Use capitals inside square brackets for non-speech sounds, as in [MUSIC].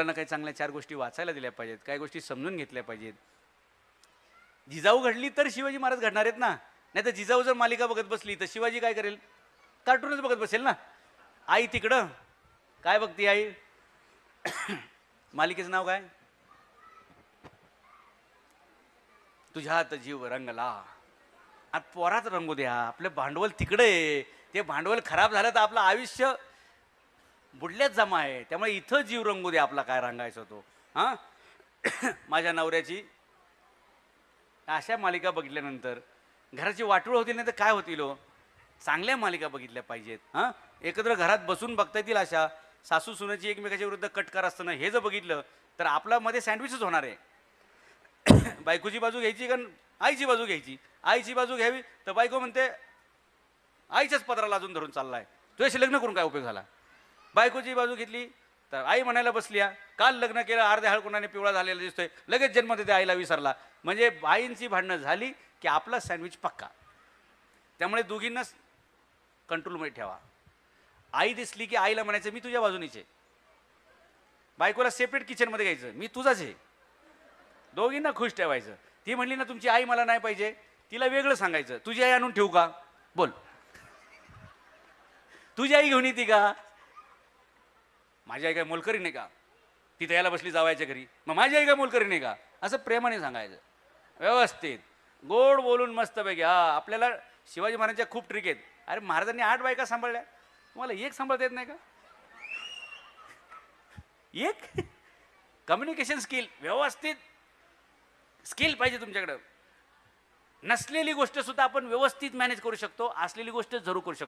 मुलांना काही चांगल्या चार गोष्टी वाचायला दिल्या पाहिजेत काही गोष्टी समजून घेतल्या पाहिजेत. जिजाऊ घडली तर शिवाजी महाराज घडणार आहेत ना? नाही तर जिजाऊ जर मालिका बघत बसली तर शिवाजी काय करेल? कार्टूनच बघत बसेल ना? आई तिकडं. काय बघते आई? [COUGHS] मालिकेचं नाव काय? तुझ्यात जीव रंगला. आता पोरात रंगू द्या. आपलं भांडवल तिकडे आहे. ते भांडवल खराब झालं तर आपलं आयुष्य बुडल्यात जमा आहे त्यामुळे इथं जीव रंगू दे आपला काय रंगायचा तो. हां? [COUGHS] माझ्या नवऱ्याची. अशा मालिका बघितल्यानंतर घराची वाटोळ होती नाही तर काय होतील हो? चांगल्या मालिका बघितल्या पाहिजेत हां? एकत्र घरात बसून बघता येतील अशा. सासू सुनेची एकमेकाच्या विरुद्ध कटकार असताना हे जर बघितलं तर आपला मध्ये सँडविचच होणार आहे. [COUGHS] बायकोची बाजू घ्यायची कारण आईची बाजू घ्यायची? आईची बाजू घ्यावी तर बायको म्हणते आईच्याच पत्राला अजून धरून चाललाय. तुझ्याशी लग्न करून काय उपयोग झाला? बायकोची बाजू घेतली तर आई म्हणायला बसली काल लग्न केलं अर्ध्या हळकुणाने पिवळा झालेला दिसतोय लगेच जन्म देते आईला विसरला. म्हणजे आईंची भांडणं झाली की आपला सँडविच पक्का. त्यामुळे दोघींनाच कंट्रोलमध्ये ठेवा. आई दिसली की आईला म्हणायचं मी तुझ्या बाजूनीचे बायकोला सेपरेट किचनमध्ये घ्यायचं मी तुझाच आहे. दोघींना खुश ठेवायचं. ती म्हणली ना तुमची आई मला नाही पाहिजे. तिला वेगळं सांगायचं तुझी आई आणून ठेवू का? बोल. तुझी आई घेऊन येते का? माझी आई काय मोलकरी नाही का? तिथे यायला बसली जावायच्या घरी. मग माझी आई काय मोलकरी नाही का? असं प्रेमाने सांगायचं. व्यवस्थित. गोड बोलून मस्तपैकी. हा आपल्याला शिवाजी महाराजांच्या खूप ट्रिक आहेत. अरे महाराजांनी आठ बायका सांभाळल्या. तुम्हाला एक सांभाळता येत नाही का? एक? कम्युनिकेशन स्किल व्यवस्थित. स्किल पाहिजे तुमच्याकडं. नसलेली गोष्ट सुद्धा आपण व्यवस्थित मॅनेज करू शकतो. असलेली गोष्ट जरूर करू शकतो.